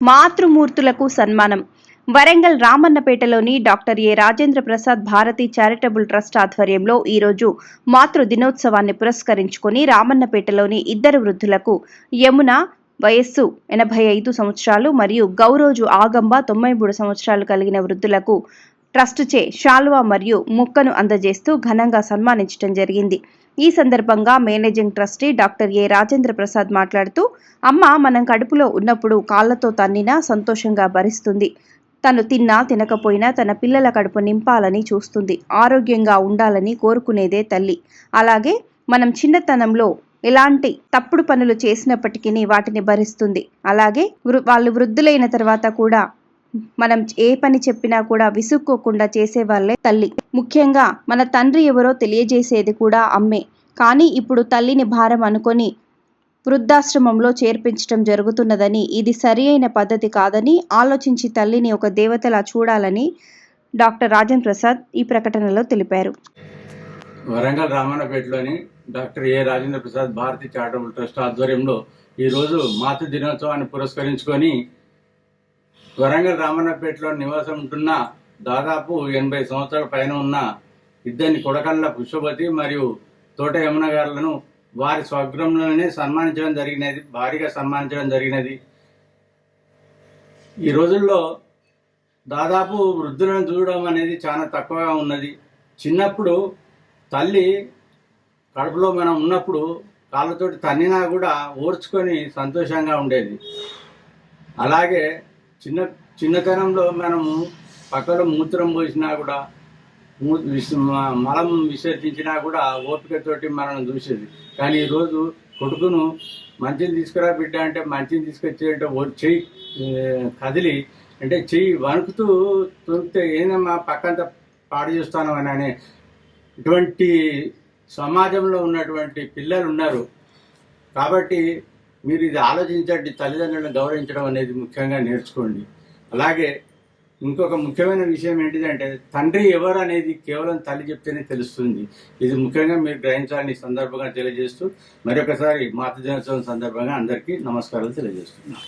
మాతృమూర్తులకు సన్మానం. Warangal రామన్నపేటలోని doctor A Rajendra Prasad Bharati charitable trust ఆధ్వర్యంలో ఈరోజు మాతృ దినోత్సవాన్ని పురస్కరించుకుని రామన్నపేటలోని ఇద్దరు వృద్ధులకు యమున వయస్సు ఎనభై ఐదు సంవత్సరాలు మరియు గౌరోజు ఆగంబ తొంభై మూడు సంవత్సరాలు కలిగిన వృద్ధులకు ట్రస్టుచే షాల్వా మరియు ముక్కను అందజేస్తూ ఘనంగా సన్మానించడం జరిగింది. ఈ సందర్భంగా managing trustee doctor A Rajendra Prasad మాట్లాడుతూ అమ్మ మనం కడుపులో ఉన్నప్పుడు కాళ్ళతో తన్నినా సంతోషంగా భరిస్తుంది. తను తిన్నా తినకపోయినా తన పిల్లల కడుపు నింపాలని చూస్తుంది. ఆరోగ్యంగా ఉండాలని కోరుకునేదే తల్లి. అలాగే మనం చిన్నతనంలో ఎలాంటి తప్పుడు పనులు చేసినప్పటికీ వాటిని భరిస్తుంది. అలాగే వృ- వాళ్ళు వృద్ధులైన తర్వాత కూడా మనం ఏ పని చెప్పినా కూడా విసుక్కోకుండా చేసేవాళ్ళే తల్లి. ముఖ్యంగా మన తండ్రి ఎవరో తెలియజేసేది కూడా అమ్మే. కానీ ఇప్పుడు తల్లిని భారం అనుకొని వృద్ధాశ్రమంలో చేర్పించడం జరుగుతున్నదని ఇది సరి అయిన పద్ధతి కాదని ఆలోచించి తల్లిని ఒక దేవతలా చూడాలని డాక్టర్ రాజన్ ప్రసాద్ ఈ ప్రకటనలో తెలిపారు. Warangal రామన్నపేటలోని doctor A Rajendra Prasad Bharati charitable trust ఆధ్వర్యంలో ఈరోజు మాతృ దినోత్సవాన్ని పురస్కరించుకొని వరంగల్ రామన్నపేటలో నివాసం ఉంటున్న దాదాపు ఎనభై సంవత్సరాల పైన ఉన్న ఇద్దరిని కొడకళ్ళ పుష్పవతి మరియు తోట యమున గారులను వారి స్వగ్రహంలోనే సన్మానించడం జరిగినది భారీగా సన్మానించడం జరిగినది. ఈ రోజుల్లో దాదాపు వృద్ధులను చూడడం అనేది చాలా తక్కువగా ఉన్నది. చిన్నప్పుడు తల్లి కడుపులో మనం ఉన్నప్పుడు కాళ్ళతోటి తన్నినా కూడా ఓర్చుకొని సంతోషంగా ఉండేది. అలాగే చిన్న చిన్నతనంలో మనము పక్కన మూత్రం పోసినా కూడా మూ- మ- మలం విసర్జించినా కూడా ఓపికతోటి మనం చూసేది. కానీ ఈరోజు కొడుకును మంచిని తీసుకురా బిడ్డ అంటే మంచిని తీసుకొచ్చేటంటే ఓ చెయ్యి కదిలి అంటే చెయ్యి వణుకుతూ తొలితే ఏందమ్మా పక్కంత పాడు చేస్తాను అని అనే ఇటువంటి సమాజంలో ఉన్నటువంటి పిల్లలు ఉన్నారు. కాబట్టి మీరు ఇది ఆలోచించండి తల్లిదండ్రులను గౌరవించడం అనేది ముఖ్యంగా నేర్చుకోండి. అలాగే ఇంకొక ముఖ్యమైన విషయం ఏంటిదంటే తండ్రి ఎవరు అనేది కేవలం తల్లి చెప్తేనే తెలుస్తుంది. ఇది ముఖ్యంగా మీరు గ్రహించాలని ఈ సందర్భంగా తెలియజేస్తూ మరొకసారి మాతృ దినోత్సవం సందర్భంగా అందరికీ నమస్కారాలు తెలియజేస్తున్నాను.